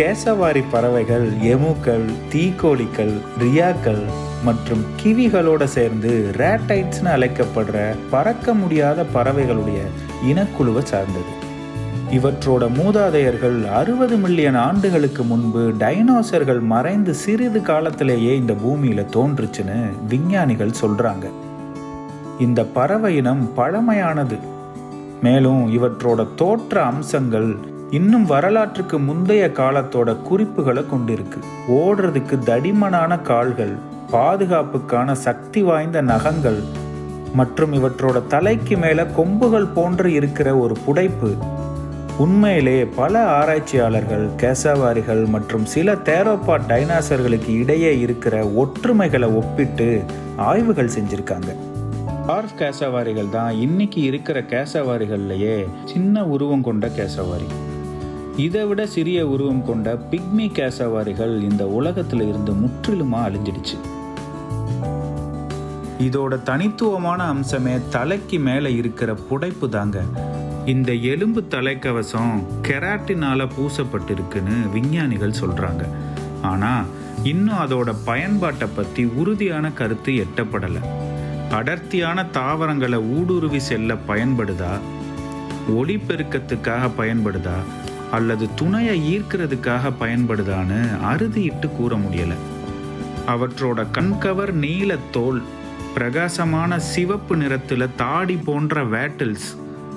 கேசவாரி பறவைகள் எமுக்கள் தீக்கோழிகள் ரியாக்கள் மற்றும் கிவிகளோட சேர்ந்து ரேட்டைட்ஸ்னு அழைக்கப்படுற பறக்க முடியாத பறவைகளுடைய இனக்குழுவை சார்ந்தது. இவற்றோட மூதாதையர்கள் அறுபது மில்லியன் ஆண்டுகளுக்கு முன்பு டைனோசர்கள் மறைந்து சிறிது காலத்திலேயே இந்த பூமியில தோன்றுச்சுன்னு விஞ்ஞானிகள் சொல்றாங்க. இந்த பறவை இனம் பழமையானது. மேலும் இவற்றோட தோற்ற அம்சங்கள் இன்னும் வரலாற்றுக்கு முந்தைய காலத்தோட குறிப்புகளை கொண்டிருக்கு. ஓடுறதுக்கு தடிமனான கால்கள் பாதுகாப்புக்கான சக்தி வாய்ந்த நகங்கள் மற்றும் இவற்றோட தலைக்கு மேல கொம்புகள் போன்று இருக்கிற ஒரு புடைப்பு. உண்மையிலே பல ஆராய்ச்சியாளர்கள் கேசவாரிகள் மற்றும் சில தேரோப்பா டைனாசர்களுக்கு இடையே இருக்கிற ஒற்றுமைகளை ஒப்பிட்டு ஆய்வுகள் செஞ்சிருக்காங்க. ஆர்ஃப் கேசவாரிகள் தான் இன்னைக்கு இருக்கிற கேசவாரிகள்லயே சின்ன உருவம் கொண்ட கேசவாரி. இதை விட சிறிய உருவம் கொண்ட பிக்மி கேசவாரிகள் இந்த உலகத்தில் இருந்து முற்றிலுமா அழிஞ்சிடுச்சு. இதோட தனித்துவமான அம்சமே தலைக்கு மேலே இருக்கிற புடைப்பு தாங்க. இந்த எலும்பு தலைக்கவசம் கெராட்டினால பூசப்பட்டிருக்குன்னு விஞ்ஞானிகள் சொல்றாங்க. ஆனா இன்னும் அதோட பயன்பாட்டை பத்தி உறுதியான கருத்து எட்டப்படலை. அடர்த்தியான தாவரங்களை ஊடுருவி செல்ல பயன்படுதா? ஒளிப்பெருக்கத்துக்காக பயன்படுதா? அல்லது துணையை ஈர்க்கிறதுக்காக பயன்படுதான்னு அறுதியிட்டு கூற முடியல. அவற்றோட கண்கவர் நீல தோல் பிரகாசமான சிவப்பு நிறத்தில் தாடி போன்ற வேட்டில்ஸ்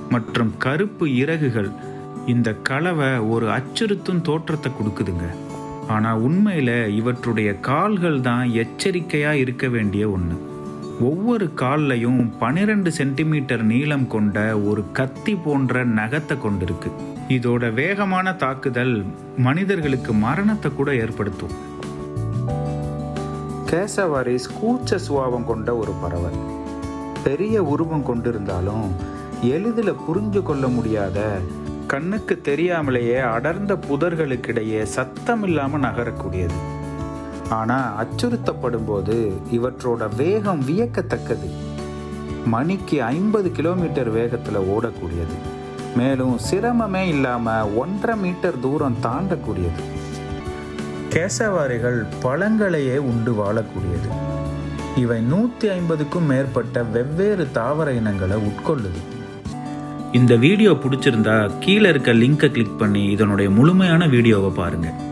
மற்றும் கருப்பு இறகுகள் இந்த கலவை ஒரு அச்சுறுத்தும் தோற்றத்தை கொடுக்குதுங்க. ஆனால் உண்மையில் இவற்றுடைய கால்கள் தான் எச்சரிக்கையாக இருக்க வேண்டிய ஒன்று ஒவ்வொரு கால்லையும் பனிரெண்டு சென்டிமீட்டர் நீளம் கொண்ட ஒரு கத்தி போன்ற நகத்தை கொண்டிருக்கு. இதோட வேகமான தாக்குதல் மனிதர்களுக்கு மரணத்தை கூட ஏற்படுத்தும். கேசவாரிஸ் கூச்ச சுபாவம் கொண்ட ஒரு பறவை. பெரிய உருவம் கொண்டிருந்தாலும் எளிதில் புரிஞ்சு கொள்ள முடியாத கண்ணுக்கு தெரியாமலேயே அடர்ந்த புதர்களுக்கிடையே சத்தம் இல்லாமல் நகரக்கூடியது. ஆனால் அச்சுறுத்தப்படும் போது இவற்றோட வேகம் வியக்கத்தக்கது. மணிக்கு ஐம்பது கிலோமீட்டர் வேகத்தில் ஓடக்கூடியது. மேலும் சிரமமே இல்லாமல் ஒன்றரை மீட்டர் தூரம் தாண்டக்கூடியது. கேசவாரிகள் பழங்களையே உண்டு வாழக்கூடியது. இவை நூற்றி ஐம்பதுக்கும் மேற்பட்ட வெவ்வேறு தாவர இனங்களை உட்கொள்ளுது. இந்த வீடியோ பிடிச்சிருந்தா கீழே இருக்க லிங்கை கிளிக் பண்ணி இதனுடைய முழுமையான வீடியோவை பாருங்கள்